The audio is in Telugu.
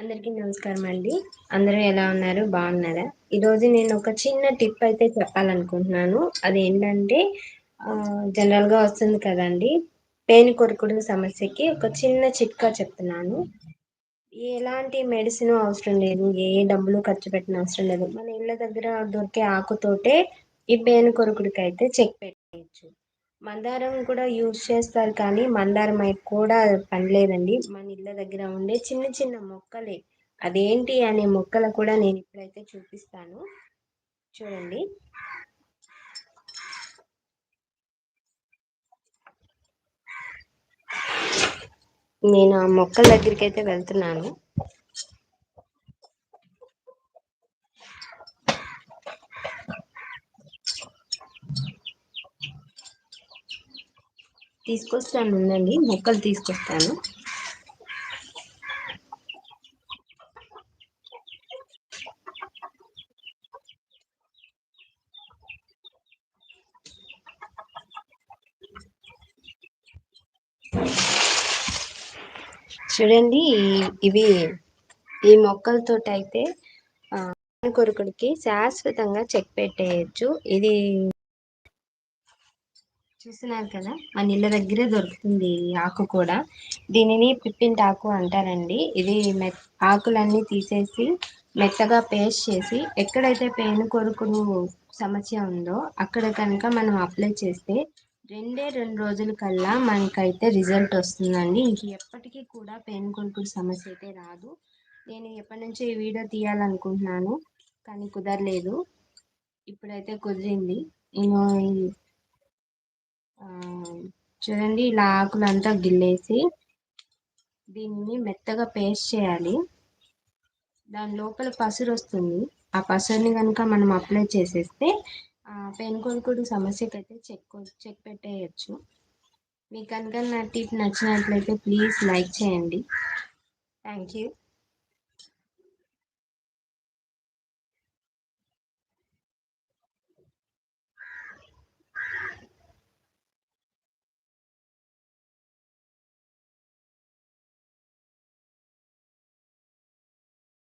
అందరికీ నమస్కారం అండి. అందరూ ఎలా ఉన్నారు? బాగున్నారా? ఈరోజు నేను ఒక చిన్న టిప్ అయితే చెప్పాలనుకుంటున్నాను. అది ఏంటంటే జనరల్గా వస్తుంది కదండి. పేను కొరుకుడు సమస్యకి ఒక చిన్న చిట్కా చెప్తున్నాను. ఎలాంటి మెడిసిన్ అవసరం లేదు. ఏ డబ్బులు ఖర్చు పెట్టిన అవసరం లేదు. మన ఇళ్ళ దగ్గర దొరికే ఆకుతోటే ఈ పేను కొరుకుడికి అయితే చెక్ పెట్టేయచ్చు. మందారం కూడా యూజ్ చేస్తారు కానీ మందారం అయితే కూడా పనిలేదండి మన ఇళ్ళ దగ్గర ఉండే చిన్న చిన్న మొక్కలే. అదేంటి అనే మొక్కలు కూడా నేను ఇప్పుడైతే చూపిస్తాను. చూడండి. నేను ఆ మొక్కల దగ్గరికి అయితే వెళ్తున్నాను. తీసుకొస్తాను ఉండండి మొక్కలు తీసుకొస్తాను. చూడండి ఇవి ఈ మొక్కలతోటి అయితే కొరకుడికి కొరుకుడికి శాశ్వతంగా చెక్ పెట్టేయచ్చు. ఇది చూస్తున్నారు కదా? మన ఇళ్ళ దగ్గరే దొరుకుతుంది ఈ ఆకు కూడా. దీనిని పిప్పింటి ఆకు అంటారండి. ఇది మె ఆకులన్నీ తీసేసి మెత్తగా పేస్ట్ చేసి ఎక్కడైతే పేను కొరుకుడు సమస్య ఉందో అక్కడ కనుక మనం అప్లై చేస్తే రెండే రెండు రోజుల కల్లా మనకైతే రిజల్ట్ వస్తుందండి. ఇంక ఎప్పటికీ కూడా పెయిన్ కొరుకుడు సమస్య అయితే రాదు. నేను ఎప్పటి నుంచో ఈ వీడియో తీయాలనుకుంటున్నాను కానీ కుదరలేదు. ఇప్పుడైతే కుదిరింది. నేను చూడండి ఇలా ఆకులంతా గిల్లేసి దీన్ని మెత్తగా పేస్ట్ చేయాలి. దాని లోపల పసురు వస్తుంది. ఆ పసురుని కనుక మనం అప్లై చేసేస్తే పెనుకొడుకుడు పెను అయితే చెక్ చెక్ పెట్టేయచ్చు. మీకు కనుక నా టిప్ నచ్చినట్లయితే ప్లీజ్ లైక్ చేయండి. Thank you.